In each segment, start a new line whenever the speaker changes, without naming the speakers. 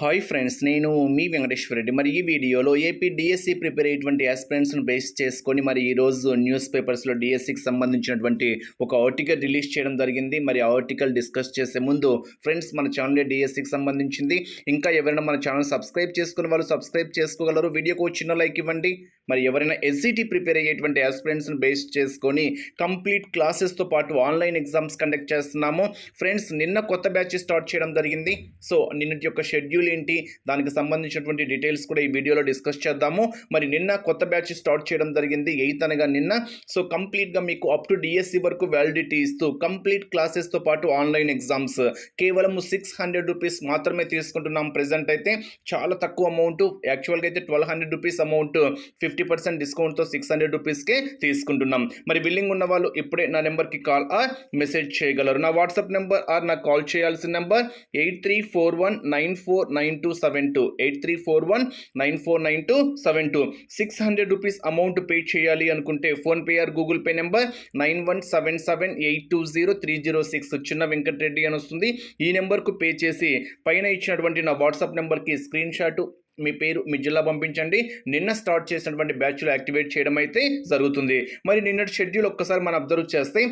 Hi friends నేను మీ వెంకటేశ్వర రెడ్డి. మరి ఈ వీడియోలో ఏపీ డిఎస్సి ప్రిపేర్ అయ్యేటువంటి ఆస్పిరెంట్స్ను బేస్ చేసుకొని మరి ఈరోజు న్యూస్ పేపర్స్లో డిఎస్సికి సంబంధించినటువంటి ఒక ఆర్టికల్ రిలీజ్ చేయడం జరిగింది. మరి ఆ ఆర్టికల్ డిస్కస్ చేసే ముందు ఫ్రెండ్స్ మన ఛానల్ డిఎస్సికి సంబంధించింది. ఇంకా ఎవరైనా మన ఛానల్ సబ్స్క్రైబ్ చేసుకున్న వాళ్ళు సబ్స్క్రైబ్ చేసుకోగలరు. వీడియోకు చిన్న లైక్ ఇవ్వండి. మరి ఎవరైనా ఎస్సిటీ ప్రిపేర్ అయ్యేటువంటి ఆస్పిరెంట్స్ను బేస్ చేసుకొని కంప్లీట్ క్లాసెస్తో పాటు ఆన్లైన్ ఎగ్జామ్స్ కండక్ట్ చేస్తున్నాము. ఫ్రెండ్స్ నిన్న కొత్త బ్యాచ్ స్టార్ట్ చేయడం జరిగింది. సో నిన్నటి యొక్క షెడ్యూల్ ఏంటి? దానికి సంబంధించినటువంటి డీటెయిల్స్ కూడా ఈ వీడియోలో డిస్కస్ చేద్దాము. మరి నిన్న కొత్త బ్యాచ్ స్టార్ట్ చేయడం జరిగింది. ఎయిత్ అనగా నిన్న. సో కంప్లీట్గా మీకు అప్ టు డిఎస్సి వరకు వ్యాలిడిటీ ఇస్తూ కంప్లీట్ క్లాసెస్తో పాటు ఆన్లైన్ ఎగ్జామ్స్ కేవలం సిక్స్ హండ్రెడ్ రూపీస్ మాత్రమే తీసుకుంటున్నాం ప్రెసెంట్ అయితే. చాలా తక్కువ అమౌంట్ యాక్చువల్గా అయితే twelve hundred rupees amount fifty percent డిస్కౌంట్తో six hundred రూపీస్కే తీసుకుంటున్నాం. మరి బిల్లింగ్ ఉన్న వాళ్ళు ఇప్పుడే నా నెంబర్కి కాల్ ఆర్ మెసేజ్ చేయగలరు. నా వాట్సాప్ నెంబర్ ఆర్ నాకు కాల్ చేయాల్సిన number eight three four one nine four nine two seven two eight three four one nine four nine two seven two. Six hundred rupees amount pay చేయాలి అనుకుంటే PhonePe or Google Pay number nine one seven seven eight two zero three zero six. చిన్న వెంకటరెడ్డి అని వస్తుంది. ఈ నెంబర్కు pay చేసి పైన ఇచ్చినటువంటి నా వాట్సాప్ నెంబర్కి స్క్రీన్ షాట్ మీ పేరు మీ జిల్లా పంపించండి. నిన్న స్టార్ట్ చేసినటువంటి బ్యాచ్లు యాక్టివేట్ చేయడం అయితే జరుగుతుంది. మరి నిన్నటి షెడ్యూల్ ఒక్కసారి మనం అబ్జర్వ్ చేస్తే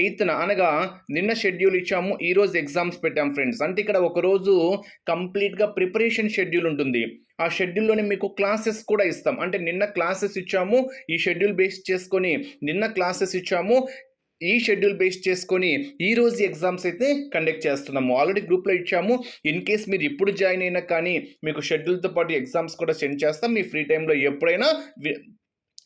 ఎయిత్న అనగా నిన్న షెడ్యూల్ ఇచ్చాము ఈరోజు ఎగ్జామ్స్ పెట్టాం ఫ్రెండ్స్. అంటే ఇక్కడ ఒకరోజు కంప్లీట్గా ప్రిపరేషన్ షెడ్యూల్ ఉంటుంది. ఆ షెడ్యూల్లోనే మీకు క్లాసెస్ కూడా ఇస్తాం. అంటే నిన్న క్లాసెస్ ఇచ్చాము ఈ షెడ్యూల్ బేస్ చేసుకొని నిన్న క్లాసెస్ ఇచ్చాము. ఈ షెడ్యూల్ బేస్ చేసుకొని ఈ రోజు ఎగ్జామ్స్ అయితే కండక్ట్ చేస్తున్నాము. ఆల్రెడీ గ్రూప్లో ఇచ్చాము. ఇన్ కేస్ మీరు ఇప్పుడు జాయిన్ అయినా కానీ మీకు షెడ్యూల్తో పాటు ఎగ్జామ్స్ కూడా సెండ్ చేస్తాం. మీ ఫ్రీ టైంలో ఎప్పుడైనా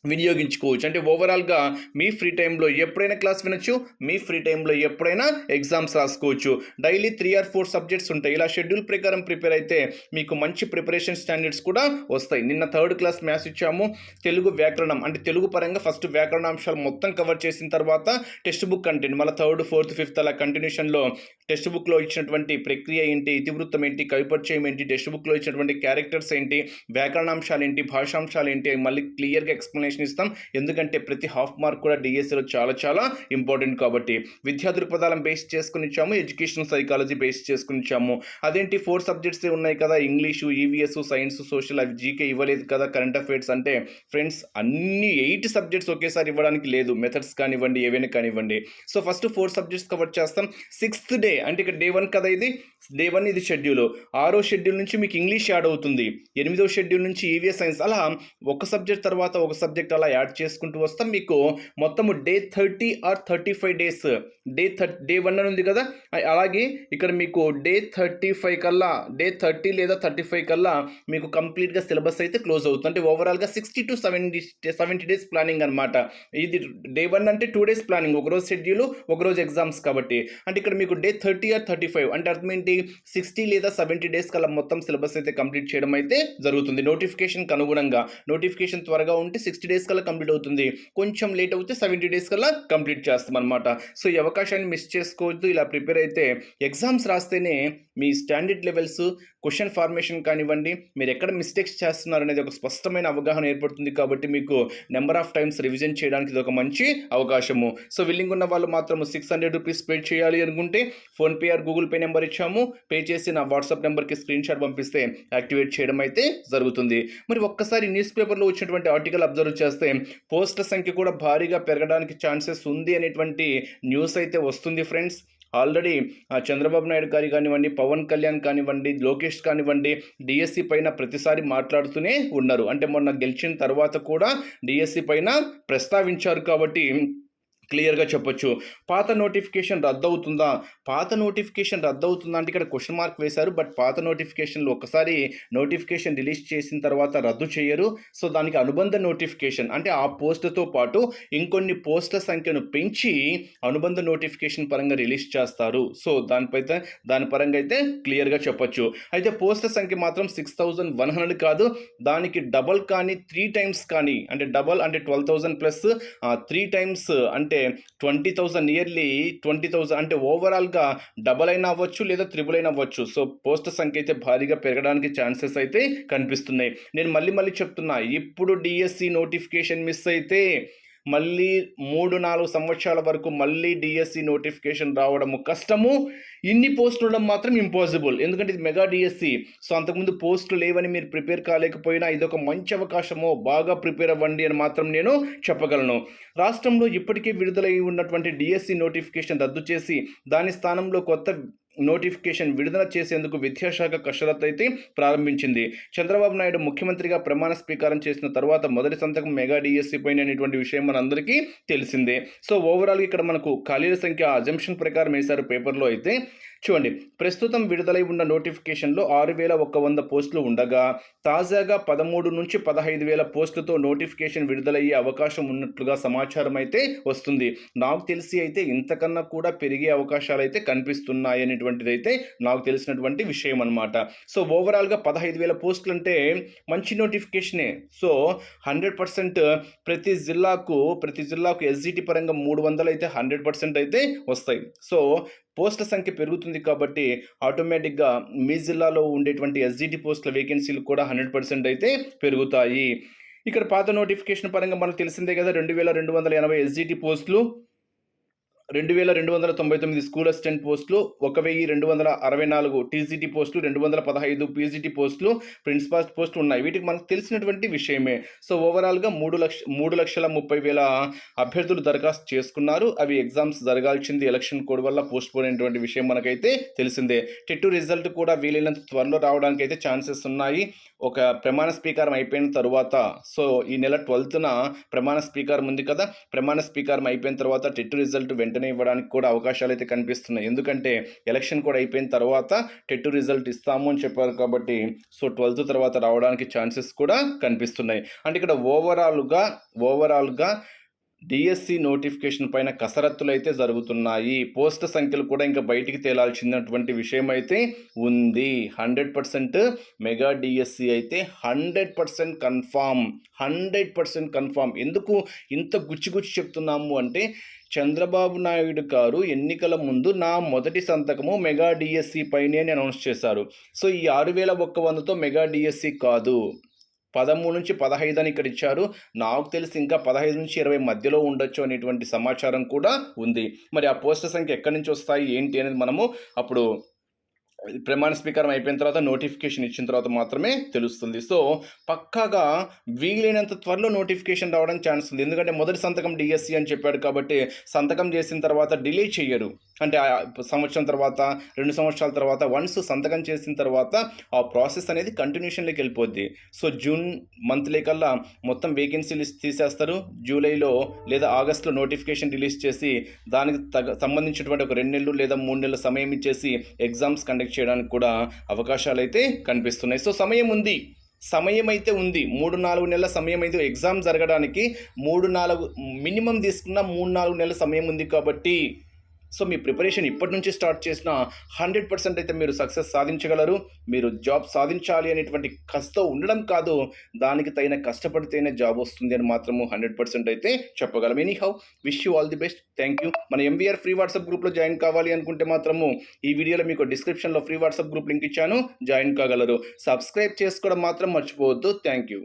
వినియోగించుకోవచ్చు. అంటే ఓవరాల్గా మీ ఫ్రీ టైంలో ఎప్పుడైనా క్లాస్ వినొచ్చు మీ ఫ్రీ టైంలో ఎప్పుడైనా ఎగ్జామ్స్ రాసుకోవచ్చు. Daily three or four subjects ఉంటాయి. ఇలా షెడ్యూల్ ప్రకారం ప్రిపేర్ అయితే మీకు మంచి ప్రిపరేషన్ స్టాండర్డ్స్ కూడా వస్తాయి. నిన్న థర్డ్ క్లాస్ మ్యాథ్స్ ఇచ్చాము. తెలుగు వ్యాకరణం అంటే తెలుగు పరంగా ఫస్ట్ వ్యాకరణాంశాలు మొత్తం కవర్ చేసిన తర్వాత టెక్స్ట్ బుక్ కంటెంట్ మళ్ళీ థర్డ్ ఫోర్త్ ఫిఫ్త్ అలా కంటిన్యూషన్లో టెక్స్ట్ బుక్లో ఇచ్చినటువంటి ప్రక్రియ ఏంటి ఇతివృత్తం ఏంటి కవిపరిచయం ఏంటి టెక్స్ట్ బుక్లో ఇచ్చినటువంటి క్యారెక్టర్స్ ఏంటి వ్యాకరణాంశాలు ఏంటి భాషాంశాలు ఏంటి మళ్ళీ క్లియర్గా ఎక్స్ప్లెయిన్ ఎక్స్ప్లెనేషన్ ఇస్తాం. ఎందుకంటే ప్రతి హాఫ్ మార్క్ కూడా డిఎస్సిలో చాలా చాలా ఇంపార్టెంట్ కాబట్టి. విద్యా దృక్పథాలను బేస్ చేసుకుని ఇచ్చాము ఎడ్యుకేషన్ సైకాలజీ బేస్ చేసుకుని ఇచ్చాము. అదేంటి? ఫోర్ సబ్జెక్ట్స్ ఉన్నాయి కదా? ఇంగ్లీషు ఈవీఎస్ సైన్స్ సోషల్ అవి జీకే ఇవ్వలేదు కదా? కరెంట్ అఫైర్స్ అంటే ఫ్రెండ్స్ అన్ని ఎయిట్ సబ్జెక్ట్స్ ఒకేసారి ఇవ్వడానికి లేదు. మెథడ్స్ కానివ్వండి ఏవైనా కానివ్వండి. So first four subjects cover చేస్తాం. సిక్స్త్ డే అంటే ఇక్కడ డే వన్ కదా ఇది? డే వన్ ఇది షెడ్యూల్ ఆరో షెడ్యూల్ నుంచి మీకు ఇంగ్లీష్ యాడ్ అవుతుంది. ఎనిమిదో షెడ్యూల్ నుంచి ఈవీఎస్ సైన్స్ అలా ఒక సబ్జెక్ట్ తర్వాత ఒక సబ్జెక్ట్ అలా యాడ్ చేసుకుంటూ వస్తాం. మీకు మొత్తము day thirty or thirty five days. Day థర్ day one అని ఉంది కదా? అలాగే ఇక్కడ మీకు డే థర్టీ ఫైవ్ కల్లా డే థర్టీ లేదా థర్టీ ఫైవ్ కల్లా మీకు కంప్లీట్గా సిలబస్ అయితే క్లోజ్ అవుతుంది. అంటే ఓవరాల్గా sixty to seventy seventy days planning అనమాట ఇది డే వన్ అంటే టూ డేస్ ప్లానింగ్. ఒకరోజు షెడ్యూల్ ఒకరోజు ఎగ్జామ్స్ కాబట్టి. అంటే ఇక్కడ మీకు day thirty or thirty five అంటే అర్థం ఏంటి సిక్స్టీ లేదా సెవెంటీ డేస్ కల్లా మొత్తం సిలబస్ అయితే కంప్లీట్ చేయడం అయితే జరుగుతుంది. నోటిఫికేషన్కి అనుగుణంగా. నోటిఫికేషన్ త్వరగా ఉంటే సిక్స్టీ డేస్ కల్లా కంప్లీట్ అవుతుంది. కొంచెం లేట్ అవుతే సెవెంటీ డేస్ కల్లా కంప్లీట్ చేస్తాం అనమాట సో ఈ అవకాశాన్ని మిస్ చేసుకోవద్దు. ఇలా ప్రిపేర్ అయితే ఎగ్జామ్స్ రాస్తేనే మీ స్టాండర్డ్ లెవెల్స్ క్వశ్చన్ ఫార్మేషన్ కానివ్వండి మీరు ఎక్కడ మిస్టేక్స్ చేస్తున్నారు అనేది ఒక స్పష్టమైన అవగాహన ఏర్పడుతుంది కాబట్టి మీకు నెంబర్ ఆఫ్ టైమ్స్ రివిజన్ చేయడానికి ఇది ఒక మంచి అవకాశము. సో విల్లింగ్ ఉన్న వాళ్ళు మాత్రం సిక్స్ హండ్రెడ్ రూపీస్ పే చేయాలి అనుకుంటే PhonePe or Google Pay number ఇచ్చాము. పే చేసి నా వాట్సాప్ నెంబర్కి స్క్రీన్ షాట్ పంపిస్తే యాక్టివేట్ చేయడం అయితే జరుగుతుంది. మరి ఒక్కసారి న్యూస్ పేపర్లో వచ్చినటువంటి ఆర్టికల్ అబ్జర్వ్ చేస్తే పోస్టుల సంఖ్య కూడా భారీగా పెరగడానికి ఛాన్సెస్ ఉంది అనేటువంటి న్యూస్ అయితే వస్తుంది ఫ్రెండ్స్. ఆల్రెడీ చంద్రబాబు నాయుడు గారి కానివ్వండి పవన్ కళ్యాణ్ కానివ్వండి లోకేష్ కానివ్వండి డిఎస్సి పైన ప్రతిసారి మాట్లాడుతూనే ఉన్నారు. అంటే మొన్న గెలిచిన తర్వాత కూడా డిఎస్సి పైన ప్రస్తావించారు కాబట్టి క్లియర్గా చెప్పొచ్చు. పాత నోటిఫికేషన్ రద్దవుతుందా? పాత నోటిఫికేషన్ రద్దవుతుందా అంటే ఇక్కడ క్వశ్చన్ మార్క్ వేశారు. బట్ పాత నోటిఫికేషన్లు ఒకసారి నోటిఫికేషన్ రిలీజ్ చేసిన తర్వాత రద్దు చేయరు. సో దానికి అనుబంధ నోటిఫికేషన్ అంటే ఆ పోస్టుతో పాటు ఇంకొన్ని పోస్టుల సంఖ్యను పెంచి అనుబంధ నోటిఫికేషన్ పరంగా రిలీజ్ చేస్తారు. సో దానిపై దాని పరంగా అయితే క్లియర్గా చెప్పొచ్చు. అయితే పోస్టుల సంఖ్య మాత్రం సిక్స్ థౌజండ్ వన్ హండ్రెడ్ కాదు. దానికి డబల్ కానీ త్రీ టైమ్స్ కానీ అంటే డబల్ అంటే twelve thousand plus three times అంటే twenty thousand nearly twenty thousand అంటే ఓవరాల్గా డబల్ అయినా అవ్వచ్చు లేదా త్రిబుల్ అయినా అవ్వచ్చు. సో పోస్ట్ సంఖ్య అయితే భారీగా పెరగడానికి ఛాన్సెస్ అయితే కనిపిస్తున్నాయి. నేను మళ్ళీ మళ్ళీ చెప్తున్నా ఇప్పుడు డిఎస్సి నోటిఫికేషన్ మిస్ అయితే మళ్ళీ మూడు నాలుగు సంవత్సరాల వరకు మళ్ళీ డిఎస్సి నోటిఫికేషన్ రావడము కష్టము. ఇన్ని పోస్టులు ఉండడం మాత్రం ఇంపాసిబుల్ ఎందుకంటే ఇది మెగా డిఎస్సి సో అంతకుముందు పోస్టులు లేవని మీరు ప్రిపేర్ కాలేకపోయినా ఇది ఒక మంచి అవకాశము బాగా ప్రిపేర్ అవ్వండి అని మాత్రం నేను చెప్పగలను. రాష్ట్రంలో ఇప్పటికే విడుదలై ఉన్నటువంటి డిఎస్సి నోటిఫికేషన్ రద్దు చేసి దాని స్థానంలో కొత్త నోటిఫికేషన్ విడుదల చేసేందుకు విద్యాశాఖ కసరత్తు అయితే ప్రారంభించింది. చంద్రబాబు నాయుడు ముఖ్యమంత్రిగా ప్రమాణ స్వీకారం చేసిన తర్వాత మొదటి సంతకం మెగా డిఎస్సి పైన అనేటువంటి విషయం మనందరికీ తెలిసిందే. సో ఓవరాల్ ఇక్కడ మనకు ఖాళీల సంఖ్య అజంప్షన్ ప్రకారం వేశారు. పేపర్లో అయితే చూడండి ప్రస్తుతం విడుదలై ఉన్న నోటిఫికేషన్లో ఆరు వేల ఒక్క వంద పోస్టులు ఉండగా తాజాగా పదమూడు నుంచి పదహైదు వేల పోస్టులతో నోటిఫికేషన్ విడుదలయ్యే అవకాశం ఉన్నట్లుగా సమాచారం అయితే వస్తుంది. నాకు తెలిసి అయితే ఇంతకన్నా కూడా పెరిగే అవకాశాలు అయితే కనిపిస్తున్నాయి అనేటువంటిది అయితే నాకు తెలిసినటువంటి విషయం అనమాట సో ఓవరాల్గా పదహైదు వేల పోస్టులు అంటే మంచి నోటిఫికేషనే. సో హండ్రెడ్ పర్సెంట్ ప్రతి జిల్లాకు ప్రతి జిల్లాకు ఎస్జిటి పరంగా మూడు వందలు అయితే హండ్రెడ్ పర్సెంట్ అయితే వస్తాయి. సో పోస్టుల సంఖ్య పెరుగుతుంది కాబట్టి ఆటోమేటిక్గా మీ జిల్లాలో ఉండేటువంటి ఎస్జిటి పోస్టుల వేకెన్సీలు కూడా హండ్రెడ్ పర్సెంట్ అయితే పెరుగుతాయి. ఇక్కడ పాత నోటిఫికేషన్ పరంగా మనకు తెలిసిందే కదా రెండు వేల రెండు వందల ఎనభై ఎస్జిటి పోస్టులు. రెండు వేల రెండు వందల తొంభై తొమ్మిది స్కూల్ అసిస్టెంట్ పోస్టులు ఒక వెయ్యి రెండు వందల అరవై నాలుగు టీసీటీ పోస్టులు రెండు వందల పదహైదు పీజీటీ పోస్టులు ప్రిన్సిపాల్ పోస్టులు ఉన్నాయి. వీటికి మనకు తెలిసినటువంటి విషయమే. సో ఓవరాల్గా మూడు లక్ష మూడు లక్షల ముప్పై వేల అభ్యర్థులు దరఖాస్తు చేసుకున్నారు. అవి ఎగ్జామ్స్ జరగాల్సింది ఎలక్షన్ కోడ్ వల్ల పోస్ట్ పోన్ అయినటువంటి విషయం మనకైతే తెలిసిందే. టెట్టు రిజల్ట్ కూడా వీలైనంత త్వరలో రావడానికి అయితే ఛాన్సెస్ ఉన్నాయి. ఒక ప్రమాణ స్వీకారం అయిపోయిన తరువాత సో ఈ నెల ట్వెల్త్న ప్రమాణ స్వీకారం ఉంది కదా? ప్రమాణ స్వీకారం అయిపోయిన తర్వాత టెట్ రిజల్ట్ వెంటనే ఇవ్వడానికి కూడా అవకాశాలు అయితే కనిపిస్తున్నాయి. ఎందుకంటే ఎలక్షన్ కూడా అయిపోయిన తర్వాత టెట్ రిజల్ట్ ఇస్తాము అని చెప్పారు కాబట్టి సో ట్వెల్త్ తర్వాత రావడానికి ఛాన్సెస్ కూడా కనిపిస్తున్నాయి. అంటే ఇక్కడ ఓవరాల్గా ఓవరాల్గా డిఎస్సి నోటిఫికేషన్ పైన కసరత్తులు అయితే జరుగుతున్నాయి. పోస్ట్ సంఖ్యలు కూడా ఇంకా బయటికి తేలాల్సినటువంటి విషయం అయితే ఉంది. హండ్రెడ్ పర్సెంట్ మెగా డిఎస్సి అయితే hundred percent confirm hundred percent confirm. ఎందుకు ఇంత గుచ్చి గుచ్చి చెప్తున్నాము అంటే చంద్రబాబు నాయుడు గారు ఎన్నికల ముందు నా మొదటి సంతకము మెగా డిఎస్సి పైనే అని అనౌన్స్ చేశారు. సో ఈ ఆరు వేల ఒక్క వందతో మెగా డిఎస్సి కాదు. పదమూడు నుంచి పదహైదు అని ఇక్కడ ఇచ్చారు. నాకు తెలిసి ఇంకా పదహైదు నుంచి ఇరవై మధ్యలో ఉండొచ్చు అనేటువంటి సమాచారం కూడా ఉంది. మరి ఆ పోస్టర్ సంఖ్య ఎక్కడి నుంచి వస్తాయి? ఏంటి అనేది మనము అప్పుడు ప్రమాణ స్వీకారం అయిపోయిన తర్వాత నోటిఫికేషన్ ఇచ్చిన తర్వాత మాత్రమే తెలుస్తుంది. సో పక్కాగా వీలైనంత త్వరలో నోటిఫికేషన్ రావడం ఛాన్స్ ఉంది. ఎందుకంటే మొదటి సంతకం డిఎస్సి అని చెప్పాడు కాబట్టి సంతకం చేసిన తర్వాత డిలే చేయరు అంటే ఆ సంవత్సరం తర్వాత రెండు సంవత్సరాల తర్వాత వన్స్ సంతకం చేసిన తర్వాత ఆ ప్రాసెస్ అనేది కంటిన్యూషన్లోకి వెళ్ళిపోద్ది. సో జూన్ మంత్లీ కల్లా మొత్తం వేకెన్సీ లిస్ట్ తీసేస్తారు. జూలైలో లేదా ఆగస్ట్లో నోటిఫికేషన్ రిలీజ్ చేసి దానికి తగ సంబంధించినటువంటి ఒక రెండు నెలలు లేదా మూడు నెలల సమయం ఇచ్చేసి ఎగ్జామ్స్ కండక్ట్ చేయడానికి కూడా అవకాశాలు అయితే కనిపిస్తున్నాయి. సో సమయం ఉంది. సమయం అయితే ఉంది. మూడు నాలుగు నెలల సమయం అయితే ఎగ్జామ్ జరగడానికి మూడు నాలుగు మినిమం తీసుకున్న మూడు నాలుగు నెలల సమయం ఉంది కాబట్టి సో మీ ప్రిపరేషన్ ఇప్పటి నుంచి స్టార్ట్ చేసిన హండ్రెడ్ పర్సెంట్ అయితే మీరు సక్సెస్ సాధించగలరు. మీరు జాబ్ సాధించాలి అనేటువంటి కష్టం ఉండడం కాదు. దానికి తగిన కష్టపడితేనే జాబ్ వస్తుంది అని మాత్రము హండ్రెడ్ పర్సెంట్ అయితే చెప్పగలం. Anyhow wish you all the best thank you మన ఎంవీఆర్ ఫ్రీ వాట్సాప్ గ్రూప్లో జాయిన్ కావాలి అనుకుంటే మాత్రము ఈ వీడియోలో మీకు డిస్క్రిప్షన్లో ఫ్రీ వాట్సాప్ గ్రూప్ లింక్ ఇచ్చాను. జాయిన్ కాగలరు. సబ్స్క్రైబ్ చేసుకోవడం మాత్రం మర్చిపోవద్దు. Thank you